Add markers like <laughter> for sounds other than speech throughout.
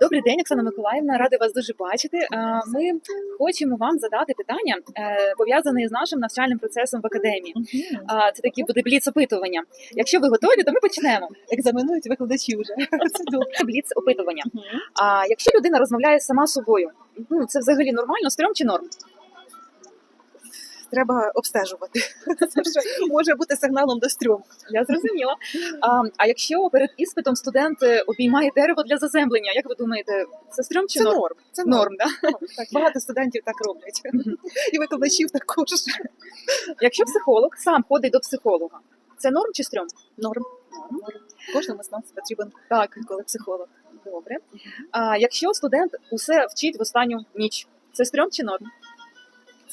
Добрий день, Оксана Миколаївна. Рада вас дуже бачити. Ми хочемо вам задати питання е, пов'язане з нашим навчальним процесом в академії. Це такі буде бліц опитування. Якщо ви готові, то ми почнемо. Екзаменують викладачі вже. <laughs> Бліц опитування. А якщо людина розмовляє сама з собою, ну це взагалі нормально, стрьом чи норм? Треба обстежувати. Це вже може бути сигналом до стрьому. Я зрозуміла. А, а якщо перед іспитом студент е, обіймає дерево для заземлення, як ви думаєте, це стрьом чи Це норм? норм. Це Норм, да? Так, багато студентів так роблять. І викладачів також. Якщо психолог сам ходить до психолога, це норм чи стрьом? Норм. Норм. Кожному з нас потрібен Так, коли психолог. добре. А якщо студент усе вчить в останню ніч, це стрьом чи норм?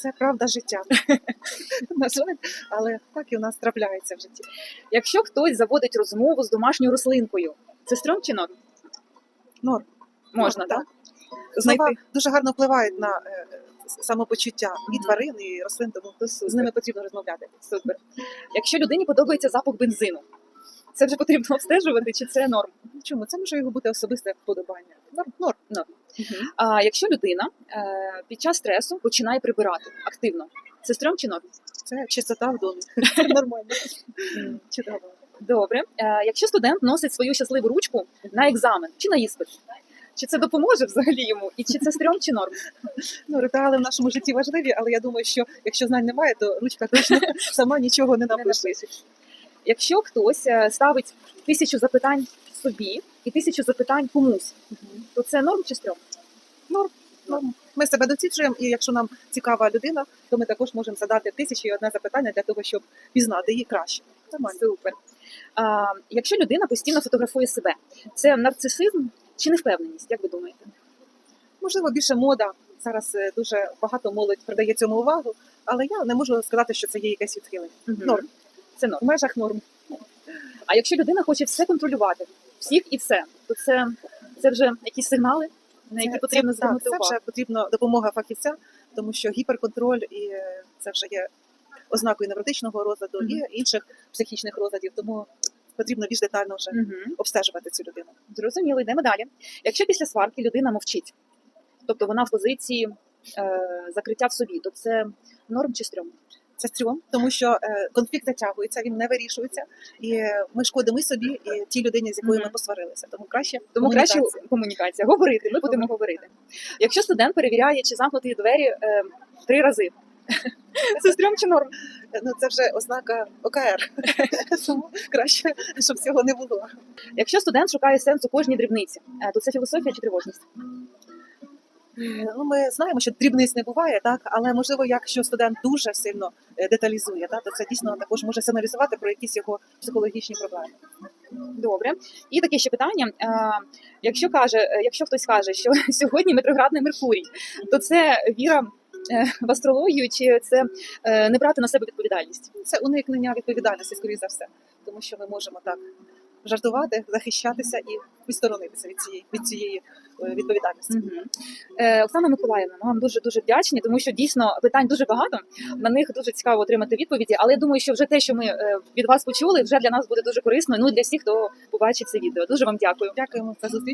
Це правда життя. <laughs> На жаль, але так і у нас трапляється в житті. Якщо хтось заводить розмову з домашньою рослинкою, це стрьом чи норм? Норм. Можна, так? Знайти дуже гарно впливають на е, самопочуття і тварин, і рослин, тому То з ними потрібно розмовляти. Супер. Якщо людині подобається запах бензину, це вже потрібно обстежувати, чи це норм? Чому? Це може його бути особисте вподобання. Норм. Норм. Норм. А якщо людина е, під час стресу починає прибирати активно, це стрьом чи норм? Це чистота в домі. <laughs> Це нормально. Чудово. Добре. Е, якщо студент носить свою щасливу ручку на екзамен чи на іспит, чи це допоможе взагалі йому? І чи це стрьом чи норм? Ну, ритуали в нашому житті важливі, але я думаю, що якщо знань немає, то ручка точно <laughs> сама нічого не Не напише. Якщо хтось е, ставить тисячу запитань собі і тисячу запитань комусь, то це норм чи стрьом? Ну, Ми себе досліджуємо, і якщо нам цікава людина, то ми також можемо задати тисячі і одне запитання для того, щоб пізнати її краще. Нормально. Супер. А, якщо людина постійно фотографує себе, це нарцисизм чи невпевненість, як ви думаєте? Можливо, більше мода. Зараз е, дуже багато молодь придає цьому увагу, але я не можу сказати, що це є якесь відхилення. Норм. Це норм. В межах норм. А якщо людина хоче все контролювати, всіх і все, то це, це вже якісь сигнали, на які Це- потрібно це, звернути так, це вже потрібна допомога фахівця, тому що гіперконтроль і е, це вже є ознакою невротичного розладу Мгм. і інших психічних розладів. Тому потрібно більш детально вже Мгм. обстежувати цю людину. Зрозуміло, йдемо далі. Якщо після сварки людина мовчить, тобто вона в позиції е, закриття в собі, то це норм чи стрьом? Це стрьом, тому що е, конфлікт затягується, він не вирішується, і ми шкодимо і собі, і тій людині, з якою ми посварилися. Тому краще Тому краще комунікація. комунікація. Говорити, ми будемо говорити. Якщо студент перевіряє, чи замкнуті двері е, три рази, <laughs> це стрьом чи норм? Е, Ну це вже ознака ОКР. <laughs> Тому краще, щоб цього не було. Якщо студент шукає сенс у кожній дрібниці, то це філософія чи тривожність? Е, Ну, ми знаємо, що дрібниць не буває, так але можливо, якщо студент дуже сильно е, деталізує, так, то це дійсно також може сигналізувати про якісь його психологічні проблеми. Добре. І таке ще питання: е, якщо каже, якщо хтось каже, що <laughs> сьогодні ретроградний Меркурій, то це віра в астрологію, чи це не брати на себе відповідальність? Це уникнення відповідальності, скоріш за все, тому що ми можемо так жартувати, захищатися і відсторонитися від цієї від цієї е, відповідальності. Мгм. Е, Оксана Миколаївна, ми вам дуже дуже вдячні, тому що дійсно питань дуже багато. На них дуже цікаво отримати відповіді. Але я думаю, що вже те, що ми е, від вас почули, вже для нас буде дуже корисно. Ну і для всіх, хто побачить це відео. Дуже вам дякую. Дякуємо за зустріч.